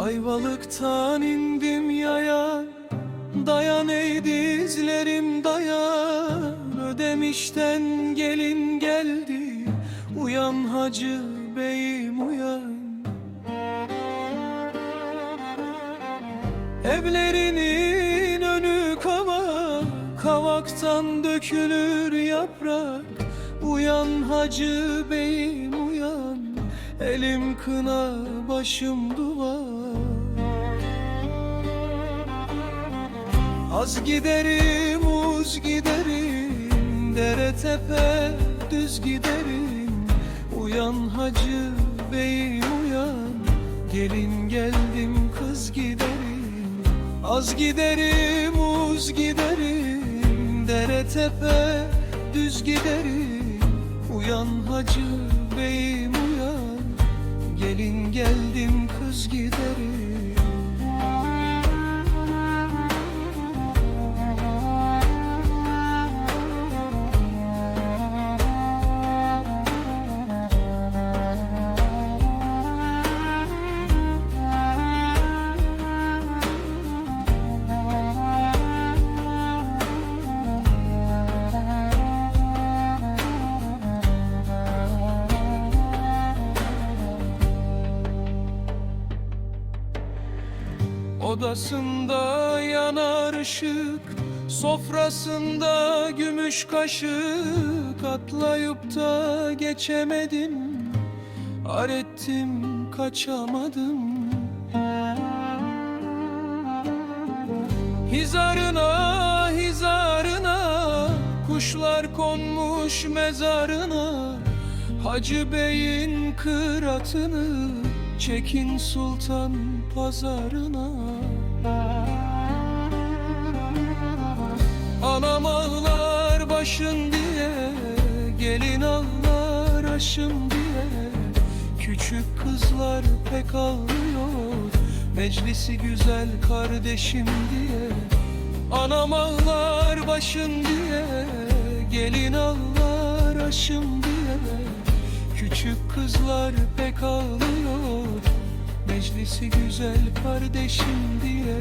Ayvalıktan indim yaya Dayan ey dizlerim dayan. Ödemişten gelin geldi Uyan hacı beyim uyan. Evlerinin önü kavak Kavaktan dökülür yaprak. Uyan hacı beyim uyan. Elim kına başım duvar Az giderim uz giderim Dere tepe düz giderim. Uyan hacı beyim uyan. Gelin geldim kız giderim. Az giderim uz giderim Dere tepe düz giderim. Uyan hacı beyim uyan. Gelin geldim kız giderim Odasında yanar ışık Sofrasında gümüş kaşık. Atlayıp da geçemedim Ar ettim kaçamadım. Hizarına hizarına Kuşlar konmuş mezarına. Hacı Bey'in kıratını Çekin sultan pazarına ağlar aşım diye Küçük kızlar pek ağlıyor. Meclisi güzel kardeşim diye Anam ağlar başın diye Gelin ağlar aşım diye. Küçük kızlar pek ağlıyor Meclisi güzel kardeşim diye